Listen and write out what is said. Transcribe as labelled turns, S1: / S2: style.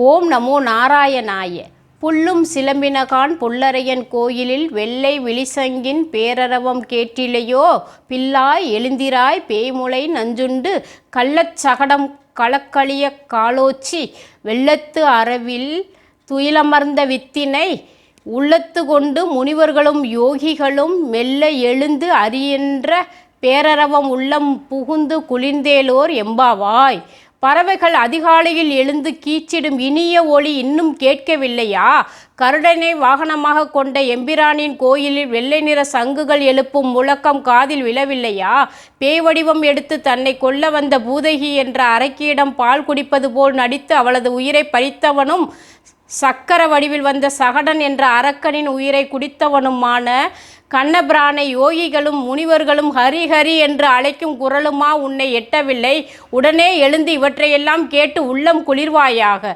S1: ஓம் நமோ நாராயணாய. புல்லும் சிலம்பினகான் புல்லரையன் கோயிலில் வெள்ளை விழிசங்கின் பேரரவம் கேட்டிலையோ? பில்லாய் எழுந்திராய் பேய்முளை நஞ்சுண்டு கள்ளச் சகடம் களக்களிய காலோச்சி. வெள்ளத்து அறவில் துயிலமர்ந்த வித்தினை உள்ளத்து கொண்டு முனிவர்களும் யோகிகளும் மெல்ல எழுந்து அறியின்ற பேரரவம் உள்ளம் புகுந்து குளிர்ந்தேலோர் எம்பாவாய். பறவைகள் அதிகாலையில் எழுந்து கீச்சிடும் இனிய ஒளி இன்னும் கேட்கவில்லையா? கருடனை வாகனமாக கொண்ட எம்பிரானின் கோயிலில் வெள்ளை நிற சங்குகள் எழுப்பும் முழக்கம் காதில் விழவில்லையா? பேய் வடிவம் எடுத்து தன்னை கொல்ல வந்த பூதகி என்ற அரக்கியிடம் பால் குடிப்பது போல் நடித்து அவளது உயிரை பறித்தவனும் சக்கர வடிவில் வந்த சகடன் என்ற அரக்கனின் உயிரை குடித்தவனுமான கண்ணபிரானை யோகிகளும் முனிவர்களும் ஹரி ஹரி என்று அழைக்கும் குரலுமா உன்னை எட்டவில்லை? உடனே எழுந்து இவற்றையெல்லாம் கேட்டு உள்ளம் குளிர்வாயாக.